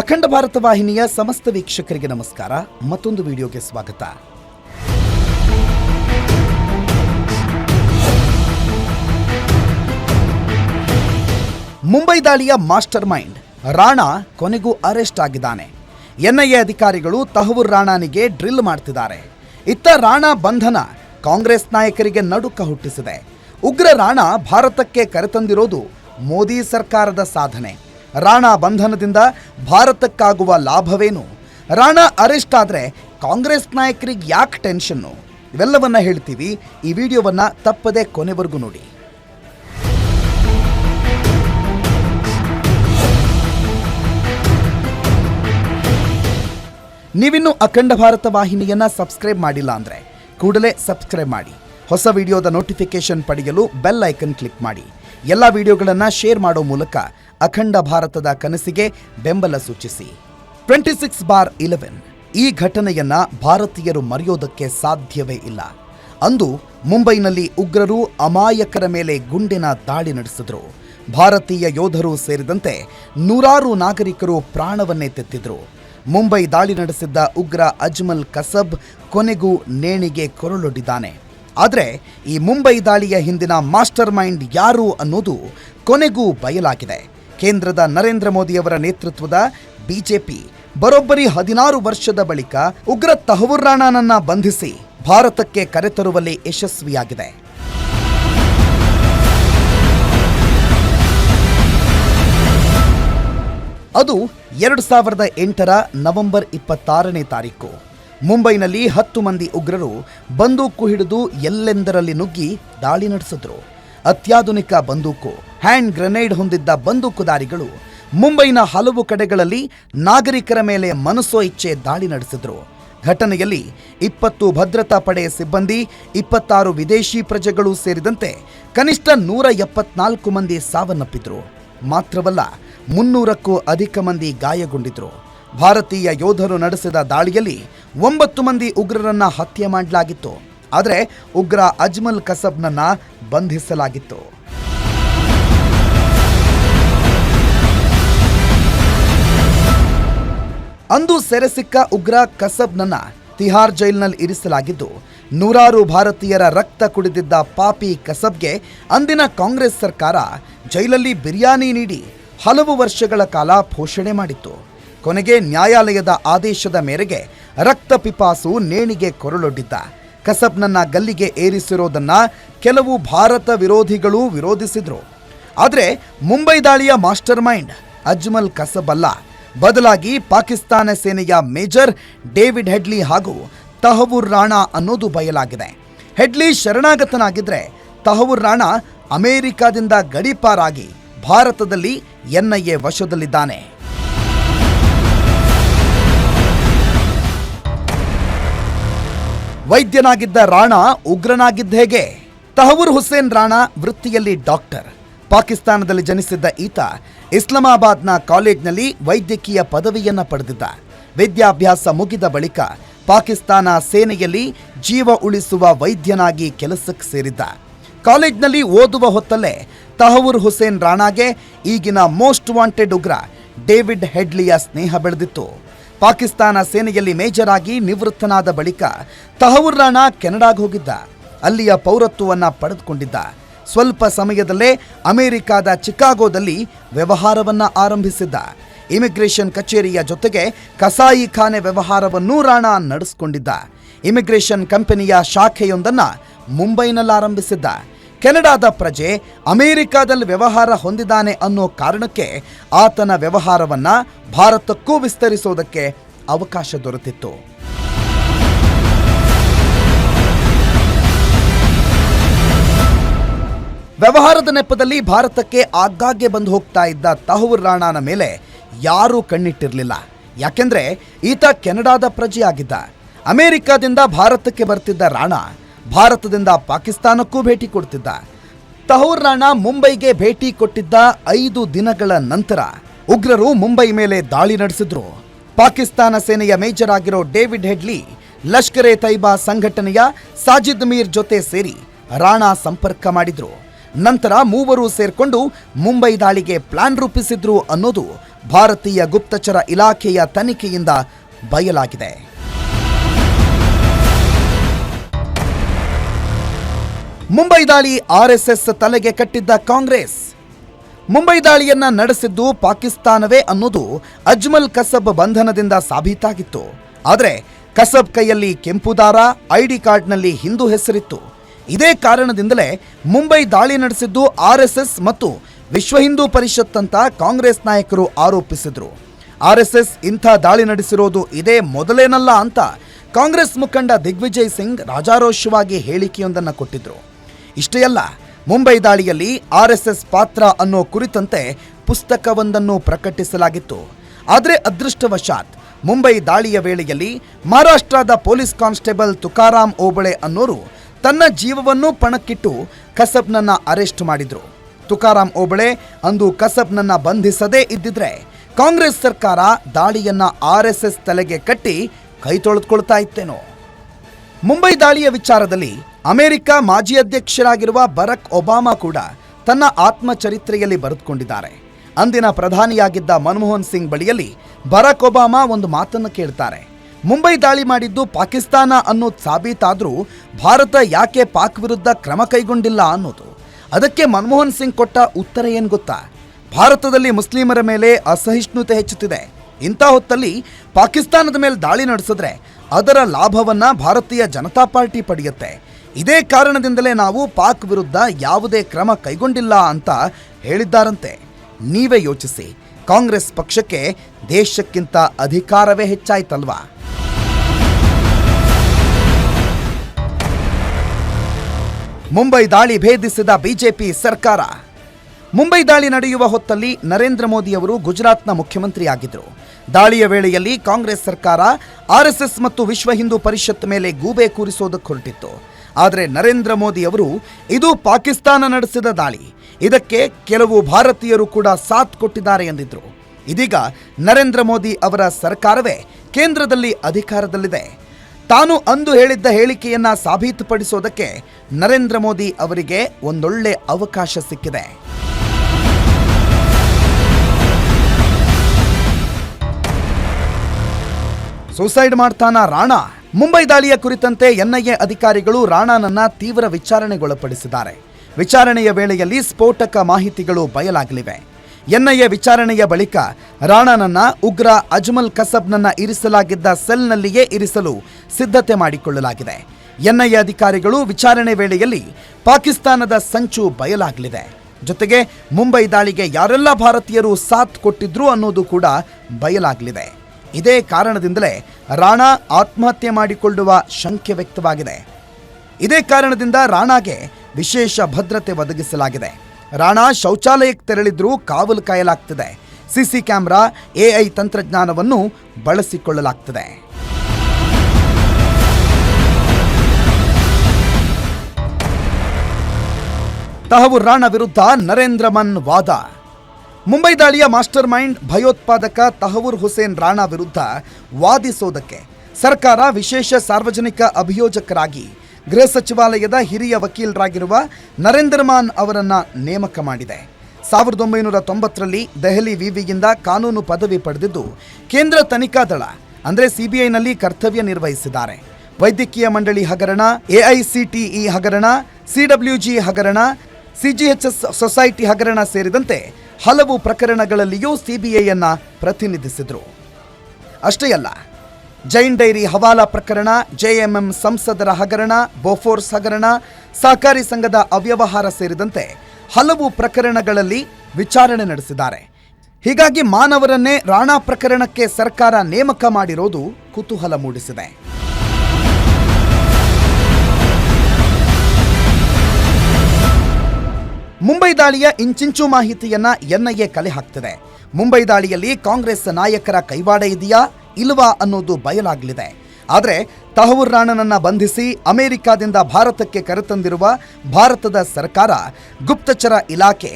ಅಖಂಡ ಭಾರತ ವಾಹಿನಿಯ ಸಮಸ್ತ ವೀಕ್ಷಕರಿಗೆ ನಮಸ್ಕಾರ. ಮತ್ತೊಂದು ವಿಡಿಯೋಗೆ ಸ್ವಾಗತ. ಮುಂಬೈ ದಾಳಿಯ ಮಾಸ್ಟರ್ ಮೈಂಡ್, ರಾಣಾ ಕೊನೆಗೂ ಅರೆಸ್ಟ್ ಆಗಿದ್ದಾನೆ. ಎನ್ಐಎ ಅಧಿಕಾರಿಗಳು ತಹವೂರ್ ರಾಣಾನಿಗೆ ಡ್ರಿಲ್ ಮಾಡ್ತಿದ್ದಾರೆ. ಇತ್ತ ರಾಣಾ ಬಂಧನ ಕಾಂಗ್ರೆಸ್ ನಾಯಕರಿಗೆ ನಡುಕ ಹುಟ್ಟಿಸಿದೆ. ಉಗ್ರ ರಾಣಾ ಭಾರತಕ್ಕೆ ಕರೆತಂದಿರೋದು ಮೋದಿ ಸರ್ಕಾರದ ಸಾಧನೆ. ರಾಣಾ ಬಂಧನದಿಂದ ಭಾರತಕ್ಕಾಗುವ ಲಾಭವೇನು? ರಾಣಾ ಅರೆಸ್ಟ್ ಆದರೆ ಕಾಂಗ್ರೆಸ್ ನಾಯಕರಿಗೆ ಯಾಕೆ ಟೆನ್ಷನ್ನು ಇವೆಲ್ಲವನ್ನ ಹೇಳ್ತೀವಿ. ಈ ವಿಡಿಯೋವನ್ನು ತಪ್ಪದೆ ಕೊನೆವರೆಗೂ ನೋಡಿ. ನೀವಿನ್ನೂ ಅಖಂಡ ಭಾರತ ವಾಹಿನಿಯನ್ನು ಸಬ್ಸ್ಕ್ರೈಬ್ ಮಾಡಿಲ್ಲ ಅಂದರೆ ಕೂಡಲೇ ಸಬ್ಸ್ಕ್ರೈಬ್ ಮಾಡಿ. ಹೊಸ ವಿಡಿಯೋದ ನೋಟಿಫಿಕೇಶನ್ ಪಡೆಯಲು ಬೆಲ್ ಐಕನ್ ಕ್ಲಿಕ್ ಮಾಡಿ. ಎಲ್ಲ ವಿಡಿಯೋಗಳನ್ನು ಶೇರ್ ಮಾಡೋ ಮೂಲಕ ಅಖಂಡ ಭಾರತದ ಕನಸಿಗೆ ಬೆಂಬಲ ಸೂಚಿಸಿ. ಟ್ವೆಂಟಿ ಸಿಕ್ಸ್ ಬಾರ್ ಇಲೆವೆನ್ ಈ ಘಟನೆಯನ್ನ ಭಾರತೀಯರು ಮರೆಯೋದಕ್ಕೆ ಸಾಧ್ಯವೇ ಇಲ್ಲ. ಅಂದು ಮುಂಬೈನಲ್ಲಿ ಉಗ್ರರು ಅಮಾಯಕರ ಮೇಲೆ ಗುಂಡಿನ ದಾಳಿ ನಡೆಸಿದ್ರು. ಭಾರತೀಯ ಯೋಧರು ಸೇರಿದಂತೆ ನೂರಾರು ನಾಗರಿಕರು ಪ್ರಾಣವನ್ನೇ ತೆತ್ತಿದ್ರು. ಮುಂಬೈ ದಾಳಿ ನಡೆಸಿದ್ದ ಉಗ್ರ ಅಜ್ಮಲ್ ಕಸಬ್ ಕೊನೆಗೂ ನೇಣಿಗೆ ಕೊರಳೊಡ್ಡಿದ್ದಾನೆ. ಆದರೆ ಈ ಮುಂಬೈ ದಾಳಿಯ ಹಿಂದಿನ ಮಾಸ್ಟರ್ ಮೈಂಡ್ ಯಾರು ಅನ್ನೋದು ಕೊನೆಗೂ ಬಯಲಾಗಿದೆ. ಕೇಂದ್ರದ ನರೇಂದ್ರ ಮೋದಿಯವರ ನೇತೃತ್ವದ ಬಿಜೆಪಿ ಬರೋಬ್ಬರಿ ಹದಿನಾರು ವರ್ಷದ ಬಳಿಕ ಉಗ್ರ ತಹವೂರ್ ರಾಣಾನನ್ನ ಬಂಧಿಸಿ ಭಾರತಕ್ಕೆ ಕರೆತರುವಲ್ಲಿ ಯಶಸ್ವಿಯಾಗಿದೆ. ಅದು ಎರಡು ಸಾವಿರದ ಎಂಟರ ನವೆಂಬರ್ ಇಪ್ಪತ್ತಾರನೇ ತಾರೀಕು. ಮುಂಬೈನಲ್ಲಿ ಹತ್ತು ಮಂದಿ ಉಗ್ರರು ಬಂದೂಕು ಹಿಡಿದು ಎಲ್ಲೆಂದರಲ್ಲಿ ನುಗ್ಗಿ ದಾಳಿ ನಡೆಸಿದ್ರು. ಅತ್ಯಾಧುನಿಕ ಬಂದೂಕು ಹ್ಯಾಂಡ್ ಗ್ರೆನೇಡ್ ಹೊಂದಿದ್ದ ಬಂದೂಕುದಾರಿಗಳು ಮುಂಬೈನ ಹಲವು ಕಡೆಗಳಲ್ಲಿ ನಾಗರಿಕರ ಮೇಲೆ ಮನಸೋ ಇಚ್ಛೆ ದಾಳಿ ನಡೆಸಿದ್ರು. ಘಟನೆಯಲ್ಲಿ ಇಪ್ಪತ್ತು ಭದ್ರತಾ ಪಡೆಯ ಸಿಬ್ಬಂದಿ, ಇಪ್ಪತ್ತಾರು ವಿದೇಶಿ ಪ್ರಜೆಗಳು ಸೇರಿದಂತೆ ಕನಿಷ್ಠ ನೂರ ಎಪ್ಪತ್ನಾಲ್ಕು ಮಂದಿ ಸಾವನ್ನಪ್ಪಿದ್ರು. ಮಾತ್ರವಲ್ಲ, ಮುನ್ನೂರಕ್ಕೂ ಅಧಿಕ ಮಂದಿ ಗಾಯಗೊಂಡಿದ್ರು. ಭಾರತೀಯ ಯೋಧರು ನಡೆಸಿದ ದಾಳಿಯಲ್ಲಿ ಒಂಬತ್ತು ಮಂದಿ ಉಗ್ರರನ್ನ ಹತ್ಯೆ ಮಾಡಲಾಗಿತ್ತು. ಆದರೆ ಉಗ್ರ ಅಜ್ಮಲ್ ಕಸಬ್ನನ್ನ ಬಂಧಿಸಲಾಗಿತ್ತು. ಅಂದು ಸೆರೆಸಿಕ್ಕ ಉಗ್ರ ಕಸಬ್ನನ್ನ ತಿಹಾರ್ ಜೈಲ್ನಲ್ಲಿ ಇರಿಸಲಾಗಿದ್ದು, ನೂರಾರು ಭಾರತೀಯರ ರಕ್ತ ಕುಡಿದಿದ್ದ ಪಾಪಿ ಕಸಬ್ಗೆ ಅಂದಿನ ಕಾಂಗ್ರೆಸ್ ಸರ್ಕಾರ ಜೈಲಲ್ಲಿ ಬಿರಿಯಾನಿ ನೀಡಿ ಹಲವು ವರ್ಷಗಳ ಕಾಲ ಪೋಷಣೆ ಮಾಡಿತ್ತು. ಕೊನೆಗೆ ನ್ಯಾಯಾಲಯದ ಆದೇಶದ ಮೇರೆಗೆ ರಕ್ತ ಪಿಪಾಸು ನೇಣಿಗೆ ಕೊರಳೊಡ್ಡಿದ್ದ. ಕಸಬ್ನನ್ನ ಗಲ್ಲಿಗೆ ಏರಿಸಿರೋದನ್ನ ಕೆಲವು ಭಾರತ ವಿರೋಧಿಗಳು ವಿರೋಧಿಸಿದ್ರು. ಆದರೆ ಮುಂಬೈ ದಾಳಿಯ ಮಾಸ್ಟರ್ ಮೈಂಡ್ ಅಜ್ಮಲ್ ಕಸಬ್ ಅಲ್ಲ ಬದಲಾಗಿ ಪಾಕಿಸ್ತಾನ ಸೇನೆಯ ಮೇಜರ್ ಡೇವಿಡ್ ಹೆಡ್ಲಿ ಹಾಗೂ ತಹವೂರ್ ರಾಣಾ ಅನ್ನೋದು ಬಯಲಾಗಿದೆ. ಹೆಡ್ಲಿ ಶರಣಾಗತನಾಗಿದ್ರೆ ತಹವೂರ್ ರಾಣಾ ಅಮೆರಿಕಾದಿಂದ ಗಡೀಪಾರಾಗಿ ಭಾರತದಲ್ಲಿ ಎನ್ಐಎ ವಶದಲ್ಲಿದ್ದಾನೆ. ವೈದ್ಯನಾಗಿದ್ದ ರಾಣಾ ಉಗ್ರನಾಗಿದ್ದ ಹೇಗೆ? ತಹವೂರ್ ಹುಸೇನ್ ರಾಣಾ ವೃತ್ತಿಯಲ್ಲಿ ಡಾಕ್ಟರ್. ಪಾಕಿಸ್ತಾನದಲ್ಲಿ ಜನಿಸಿದ್ದ ಈತ ಇಸ್ಲಾಮಾಬಾದ್ನ ಕಾಲೇಜ್ನಲ್ಲಿ ವೈದ್ಯಕೀಯ ಪದವಿಯನ್ನು ಪಡೆದಿದ್ದ. ವಿದ್ಯಾಭ್ಯಾಸ ಮುಗಿದ ಬಳಿಕ ಪಾಕಿಸ್ತಾನ ಸೇನೆಯಲ್ಲಿ ಜೀವ ಉಳಿಸುವ ವೈದ್ಯನಾಗಿ ಕೆಲಸಕ್ಕೆ ಸೇರಿದ್ದ. ಕಾಲೇಜ್ನಲ್ಲಿ ಓದುವ ಹೊತ್ತಲ್ಲೇ ತಹವೂರ್ ಹುಸೇನ್ ರಾಣಾಗೆ ಈಗಿನ ಮೋಸ್ಟ್ ವಾಂಟೆಡ್ ಉಗ್ರ ಡೇವಿಡ್ ಹೆಡ್ಲಿಯ ಸ್ನೇಹ ಬೆಳೆದಿತ್ತು. ಪಾಕಿಸ್ತಾನ ಸೇನೆಯಲ್ಲಿ ಮೇಜರ್ ಆಗಿ ನಿವೃತ್ತನಾದ ಬಳಿಕ ತಹವೂರ್ ರಾಣಾ ಕೆನಡಾಗೆ ಹೋಗಿದ್ದ. ಅಲ್ಲಿಯ ಪೌರತ್ವವನ್ನು ಪಡೆದುಕೊಂಡಿದ್ದ. ಸ್ವಲ್ಪ ಸಮಯದಲ್ಲೇ ಅಮೆರಿಕಾದ ಚಿಕಾಗೋದಲ್ಲಿ ವ್ಯವಹಾರವನ್ನು ಆರಂಭಿಸಿದ್ದ. ಇಮಿಗ್ರೇಷನ್ ಕಚೇರಿಯ ಜೊತೆಗೆ ಕಸಾಯಿ ಖಾನೆ ವ್ಯವಹಾರವನ್ನೂ ರಾಣಾ ನಡೆಸಿಕೊಂಡಿದ್ದ. ಇಮಿಗ್ರೇಷನ್ ಕಂಪನಿಯ ಶಾಖೆಯೊಂದನ್ನು ಮುಂಬೈನಲ್ಲಿ ಆರಂಭಿಸಿದ್ದ. ಕೆನಡಾದ ಪ್ರಜೆ ಅಮೆರಿಕಾದಲ್ಲಿ ವ್ಯವಹಾರ ಹೊಂದಿದ್ದಾನೆ ಅನ್ನೋ ಕಾರಣಕ್ಕೆ ಆತನ ವ್ಯವಹಾರವನ್ನು ಭಾರತಕ್ಕೂ ವಿಸ್ತರಿಸೋದಕ್ಕೆ ಅವಕಾಶ ದೊರೆತಿತ್ತು. ವ್ಯವಹಾರದ ನೆಪದಲ್ಲಿ ಭಾರತಕ್ಕೆ ಆಗಾಗ್ಗೆ ಬಂದು ಹೋಗ್ತಾ ಇದ್ದ ತಹವೂರ್ ರಾಣಾನ ಮೇಲೆ ಯಾರೂ ಕಣ್ಣಿಟ್ಟಿರಲಿಲ್ಲ. ಯಾಕೆಂದ್ರೆ ಈತ ಕೆನಡಾದ ಪ್ರಜೆಯಾಗಿದ್ದ. ಅಮೆರಿಕಾದಿಂದ ಭಾರತಕ್ಕೆ ಬರ್ತಿದ್ದ ರಾಣಾ ಭಾರತದಿಂದ ಪಾಕಿಸ್ತಾನಕ್ಕೂ ಭೇಟಿ ಕೊಡ್ತಿದ್ದ. ತಹೂರ್ ರಾಣಾ ಮುಂಬೈಗೆ ಭೇಟಿ ಕೊಟ್ಟಿದ್ದ ಐದು ದಿನಗಳ ನಂತರ ಉಗ್ರರು ಮುಂಬೈ ಮೇಲೆ ದಾಳಿ ನಡೆಸಿದ್ರು. ಪಾಕಿಸ್ತಾನ ಸೇನೆಯ ಮೇಜರ್ ಆಗಿರೋ ಡೇವಿಡ್ ಹೆಡ್ಲಿ, ಲಷ್ಕರ್ ತೈಬಾ ಸಂಘಟನೆಯ ಸಾಜಿದ್ ಮೀರ್ ಜೊತೆ ಸೇರಿ ರಾಣಾ ಸಂಪರ್ಕ ಮಾಡಿದ್ರು. ನಂತರ ಮೂವರು ಸೇರ್ಕೊಂಡು ಮುಂಬೈ ದಾಳಿಗೆ ಪ್ಲಾನ್ ರೂಪಿಸಿದ್ರು ಅನ್ನೋದು ಭಾರತೀಯ ಗುಪ್ತಚರ ಇಲಾಖೆಯ ತನಿಖೆಯಿಂದ ಬಯಲಾಗಿದೆ. ಮುಂಬೈ ದಾಳಿ ಆರ್ಎಸ್ಎಸ್ ತಲೆಗೆ ಕಟ್ಟಿದ್ದ ಕಾಂಗ್ರೆಸ್. ಮುಂಬೈ ದಾಳಿಯನ್ನ ನಡೆಸಿದ್ದು ಪಾಕಿಸ್ತಾನವೇ ಅನ್ನೋದು ಅಜ್ಮಲ್ ಕಸಬ್ ಬಂಧನದಿಂದ ಸಾಬೀತಾಗಿತ್ತು. ಆದರೆ ಕಸಬ್ ಕೈಯಲ್ಲಿ ಕೆಂಪು ದಾರ ಐಡಿ ಕಾರ್ಡ್ನಲ್ಲಿ ಹಿಂದೂ ಹೆಸರಿತ್ತು. ಇದೇ ಕಾರಣದಿಂದಲೇ ಮುಂಬೈ ದಾಳಿ ನಡೆಸಿದ್ದು ಆರ್ಎಸ್ಎಸ್ ಮತ್ತು ವಿಶ್ವ ಹಿಂದೂ ಪರಿಷತ್ ಅಂತ ಕಾಂಗ್ರೆಸ್ ನಾಯಕರು ಆರೋಪಿಸಿದ್ರು. ಆರ್ಎಸ್ಎಸ್ ಇಂಥ ದಾಳಿ ನಡೆಸಿರೋದು ಇದೇ ಮೊದಲೇನಲ್ಲ ಅಂತ ಕಾಂಗ್ರೆಸ್ ಮುಖಂಡ ದಿಗ್ವಿಜಯ್ ಸಿಂಗ್ ರಾಜಾರೋಷವಾಗಿ ಹೇಳಿಕೆಯೊಂದನ್ನು ಕೊಟ್ಟಿದ್ರು. ಇಷ್ಟೇ ಅಲ್ಲ, ಮುಂಬೈ ದಾಳಿಯಲ್ಲಿ ಆರ್ಎಸ್ಎಸ್ ಪಾತ್ರ ಅನ್ನೋ ಕುರಿತಂತೆ ಪುಸ್ತಕವೊಂದನ್ನು ಪ್ರಕಟಿಸಲಾಗಿತ್ತು. ಆದರೆ ಅದೃಷ್ಟವಶಾತ್ ಮುಂಬೈ ದಾಳಿಯ ವೇಳೆಯಲ್ಲಿ ಮಹಾರಾಷ್ಟ್ರದ ಪೊಲೀಸ್ ಕಾನ್ಸ್ಟೇಬಲ್ ತುಕಾರಾಂ ಓಬಳೆ ಅನ್ನೋರು ತನ್ನ ಜೀವವನ್ನು ಪಣಕ್ಕಿಟ್ಟು ಕಸಬ್ನನ್ನ ಅರೆಸ್ಟ್ ಮಾಡಿದ್ರು. ತುಕಾರಾಂ ಓಬಳೆ ಅಂದು ಕಸಬ್ನನ್ನ ಬಂಧಿಸದೇ ಇದ್ದಿದ್ರೆ ಕಾಂಗ್ರೆಸ್ ಸರ್ಕಾರ ದಾಳಿಯನ್ನ ಎಸ್ ತಲೆಗೆ ಕಟ್ಟಿ ಕೈ ತೊಳೆದುಕೊಳ್ತಾ ಇತ್ತೇನೋ. ಮುಂಬೈ ದಾಳಿಯ ವಿಚಾರದಲ್ಲಿ ಅಮೆರಿಕ ಮಾಜಿ ಅಧ್ಯಕ್ಷರಾಗಿರುವ ಬರಕ್ ಒಬಾಮಾ ಕೂಡ ತನ್ನ ಆತ್ಮಚರಿತ್ರೆಯಲ್ಲಿ ಬರೆದುಕೊಂಡಿದ್ದಾರೆ. ಅಂದಿನ ಪ್ರಧಾನಿಯಾಗಿದ್ದ ಮನಮೋಹನ್ ಸಿಂಗ್ ಬಳಿಯಲ್ಲಿ ಬರಾಕ್ ಒಬಾಮಾ ಒಂದು ಮಾತನ್ನು ಕೇಳ್ತಾರೆ. ಮುಂಬೈ ದಾಳಿ ಮಾಡಿದ್ದು ಪಾಕಿಸ್ತಾನ ಅನ್ನೋದು ಸಾಬೀತಾದ್ರೂ ಭಾರತ ಯಾಕೆ ಪಾಕ್ ವಿರುದ್ಧ ಕ್ರಮ ಕೈಗೊಂಡಿಲ್ಲ ಅನ್ನೋದು. ಅದಕ್ಕೆ ಮನಮೋಹನ್ ಸಿಂಗ್ ಕೊಟ್ಟ ಉತ್ತರ ಏನು ಗೊತ್ತಾ? ಭಾರತದಲ್ಲಿ ಮುಸ್ಲಿಮರ ಮೇಲೆ ಅಸಹಿಷ್ಣುತೆ ಹೆಚ್ಚುತ್ತಿದೆ. ಇಂಥ ಹೊತ್ತಲ್ಲಿ ಪಾಕಿಸ್ತಾನದ ಮೇಲೆ ದಾಳಿ ನಡೆಸಿದ್ರೆ ಅದರ ಲಾಭವನ್ನು ಭಾರತೀಯ ಜನತಾ ಪಾರ್ಟಿ ಪಡೆಯುತ್ತೆ. ಇದೇ ಕಾರಣದಿಂದಲೇ ನಾವು ಪಾಕ್ ವಿರುದ್ಧ ಯಾವುದೇ ಕ್ರಮ ಕೈಗೊಂಡಿಲ್ಲ ಅಂತ ಹೇಳಿದ್ದಾರಂತೆ. ನೀವೇ ಯೋಚಿಸಿ. ಕಾಂಗ್ರೆಸ್ ಪಕ್ಷಕ್ಕೆ ದೇಶಕ್ಕಿಂತ ಅಧಿಕಾರವೇ ಹೆಚ್ಚಾಯ್ತಲ್ವಾ? ಮುಂಬೈ ದಾಳಿ ಭೇದಿಸಿದ ಬಿಜೆಪಿ ಸರ್ಕಾರ. ಮುಂಬೈ ದಾಳಿ ನಡೆಯುವ ಹೊತ್ತಲ್ಲಿ ನರೇಂದ್ರ ಮೋದಿ ಅವರು ಗುಜರಾತ್ನ ಮುಖ್ಯಮಂತ್ರಿಯಾಗಿದ್ದರು ದಾಳಿಯ ವೇಳೆಯಲ್ಲಿ ಕಾಂಗ್ರೆಸ್ ಸರ್ಕಾರ ಆರ್ಎಸ್ಎಸ್ ಮತ್ತು ವಿಶ್ವ ಹಿಂದೂ ಪರಿಷತ್ ಮೇಲೆ ಗೂಬೆ ಕೂರಿಸೋದಕ್ಕೆ ಹೊರಟಿತ್ತು. ಆದರೆ ನರೇಂದ್ರ ಮೋದಿ ಅವರು, ಇದು ಪಾಕಿಸ್ತಾನ ನಡೆಸಿದ ದಾಳಿ. ಇದಕ್ಕೆ ಕೆಲವು ಭಾರತೀಯರು ಕೂಡ ಸಾಥ್ ಕೊಟ್ಟಿದ್ದಾರೆ ಎಂದಿದ್ರು. ಇದೀಗ ನರೇಂದ್ರ ಮೋದಿ ಅವರ ಸರ್ಕಾರವೇ ಕೇಂದ್ರದಲ್ಲಿ ಅಧಿಕಾರದಲ್ಲಿದೆ. ತಾನು ಅಂದು ಹೇಳಿದ್ದ ಹೇಳಿಕೆಯನ್ನ ಸಾಬೀತುಪಡಿಸೋದಕ್ಕೆ ನರೇಂದ್ರ ಮೋದಿ ಅವರಿಗೆ ಒಂದೊಳ್ಳೆ ಅವಕಾಶ ಸಿಕ್ಕಿದೆ. ಸೂಸೈಡ್ ಮಾಡ್ತಾನ ರಾಣಾ. ಮುಂಬೈ ದಾಳಿಯ ಕುರಿತಂತೆ ಎನ್ಐಎ ಅಧಿಕಾರಿಗಳು ರಾಣಾನನ್ನ ತೀವ್ರ ವಿಚಾರಣೆಗೊಳಪಡಿಸಿದ್ದಾರೆ. ವಿಚಾರಣೆಯ ವೇಳೆಯಲ್ಲಿ ಸ್ಫೋಟಕ ಮಾಹಿತಿಗಳು ಬಯಲಾಗಲಿವೆ. ಎನ್ಐಎ ವಿಚಾರಣೆಯ ಬಳಿಕ ರಾಣಾನನ್ನ ಉಗ್ರ ಅಜ್ಮಲ್ ಕಸಬ್ನನ್ನ ಇರಿಸಲಾಗಿದ್ದ ಸೆಲ್ನಲ್ಲಿಯೇ ಇರಿಸಲು ಸಿದ್ಧತೆ ಮಾಡಿಕೊಳ್ಳಲಾಗಿದೆ. ಎನ್ಐಎ ಅಧಿಕಾರಿಗಳು ವಿಚಾರಣೆ ವೇಳೆಯಲ್ಲಿ ಪಾಕಿಸ್ತಾನದ ಸಂಚು ಬಯಲಾಗಲಿದೆ. ಜೊತೆಗೆ ಮುಂಬೈ ದಾಳಿಗೆ ಯಾರೆಲ್ಲ ಭಾರತೀಯರು ಸಾಥ್ ಕೊಟ್ಟಿದ್ರು ಅನ್ನೋದು ಕೂಡ ಬಯಲಾಗಲಿದೆ. ಇದೇ ಕಾರಣದಿಂದಲೇ ರಾಣಾ ಆತ್ಮಹತ್ಯೆ ಮಾಡಿಕೊಳ್ಳುವ ಶಂಕೆ ವ್ಯಕ್ತವಾಗಿದೆ. ಇದೇ ಕಾರಣದಿಂದ ರಾಣಾಗೆ ವಿಶೇಷ ಭದ್ರತೆ ಒದಗಿಸಲಾಗಿದೆ. ರಾಣಾ ಶೌಚಾಲಯಕ್ಕೆ ತೆರಳಿದ್ರೂ ಕಾವಲು ಕಾಯಲಾಗ್ತದೆ. ಸಿಸಿ ಕ್ಯಾಮೆರಾ, ಎಐ ತಂತ್ರಜ್ಞಾನವನ್ನು ಬಳಸಿಕೊಳ್ಳಲಾಗ್ತದೆ. ತಹವೂರ್ ರಾಣಾ ವಿರುದ್ಧ ನರೇಂದ್ರ ಮನ್ ವಾದ. ಮುಂಬೈ ದಾಳಿಯ ಮಾಸ್ಟರ್ ಮೈಂಡ್ ಭಯೋತ್ಪಾದಕ ತಹವೂರ್ ಹುಸೇನ್ ರಾಣಾ ವಿರುದ್ಧ ವಾದಿಸೋದಕ್ಕೆ ಸರ್ಕಾರ ವಿಶೇಷ ಸಾರ್ವಜನಿಕ ಅಭಿಯೋಜಕರಾಗಿ ಗೃಹ ಸಚಿವಾಲಯದ ಹಿರಿಯ ವಕೀಲರಾಗಿರುವ ನರೇಂದ್ರ ಮಾನ್ ಅವರನ್ನು ನೇಮಕ ಮಾಡಿದೆ. ಸಾವಿರದ ಒಂಬೈನೂರ ತೊಂಬತ್ತರಲ್ಲಿ ದೆಹಲಿ ವಿವಿಯಿಂದ ಕಾನೂನು ಪದವಿ ಪಡೆದಿದ್ದು ಕೇಂದ್ರ ತನಿಖಾ ದಳ, ಅಂದರೆ ಸಿಬಿಐನಲ್ಲಿ ಕರ್ತವ್ಯ ನಿರ್ವಹಿಸಿದ್ದಾರೆ. ವೈದ್ಯಕೀಯ ಮಂಡಳಿ ಹಗರಣ ಎಐಸಿಟಿಇ ಹಗರಣ ಸಿಡಬ್ಲ್ಯೂಜಿ ಹಗರಣ ಸಿಜಿಎಚ್ಎಸ್ ಸೊಸೈಟಿ ಹಗರಣ ಸೇರಿದಂತೆ ಹಲವು ಪ್ರಕರಣಗಳಲ್ಲಿಯೂ ಸಿಬಿಐಯನ್ನ ಪ್ರತಿನಿಧಿಸಿದರು. ಅಷ್ಟೇ ಅಲ್ಲ ಜೈನ್ ಡೈರಿ ಹವಾಲಾ ಪ್ರಕರಣ, ಜೆಎಂಎಂ ಸಂಸದರ ಹಗರಣ, ಬೋಫೋರ್ಸ್ ಹಗರಣ, ಸಹಕಾರಿ ಸಂಘದ ಅವ್ಯವಹಾರ ಸೇರಿದಂತೆ ಹಲವು ಪ್ರಕರಣಗಳಲ್ಲಿ ವಿಚಾರಣೆ ನಡೆಸಿದ್ದಾರೆ. ಹೀಗಾಗಿ ಮಾನವರನ್ನೇ ರಾಣಾ ಪ್ರಕರಣಕ್ಕೆ ಸರ್ಕಾರ ನೇಮಕ ಮಾಡಿರೋದು ಕುತೂಹಲ ಮೂಡಿಸಿದೆ. ಮುಂಬೈ ದಾಳಿಯ ಇಂಚಿಂಚು ಮಾಹಿತಿಯನ್ನ ಎನ್ಐಎ ಕಲೆ ಹಾಕ್ತಿದೆ. ಮುಂಬೈ ದಾಳಿಯಲ್ಲಿ ಕಾಂಗ್ರೆಸ್ ನಾಯಕರ ಕೈವಾಡ ಇದೆಯಾ? ಇಲ್ವಾ ಅನ್ನೋದು ಬಯಲಾಗಲಿದೆ. ಆದರೆ ತಹವೂರ್ ರಾಣನನ್ನು ಬಂಧಿಸಿ ಅಮೆರಿಕಾದಿಂದ ಭಾರತಕ್ಕೆ ಕರೆತಂದಿರುವ ಭಾರತದ ಸರ್ಕಾರ ಗುಪ್ತಚರ ಇಲಾಖೆ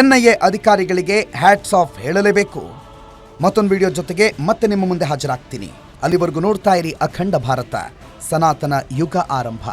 ಎನ್ಐಎ ಅಧಿಕಾರಿಗಳಿಗೆ ಹ್ಯಾಟ್ಸ್ ಆಫ್ ಹೇಳಲೇಬೇಕು. ಮತ್ತೊಂದು ವಿಡಿಯೋ ಜೊತೆಗೆ ಮತ್ತೆ ನಿಮ್ಮ ಮುಂದೆ ಹಾಜರಾಗ್ತೀನಿ. ಅಲ್ಲಿವರೆಗೂ ನೋಡ್ತಾ ಇರಿ ಅಖಂಡ ಭಾರತ, ಸನಾತನ ಯುಗ ಆರಂಭ.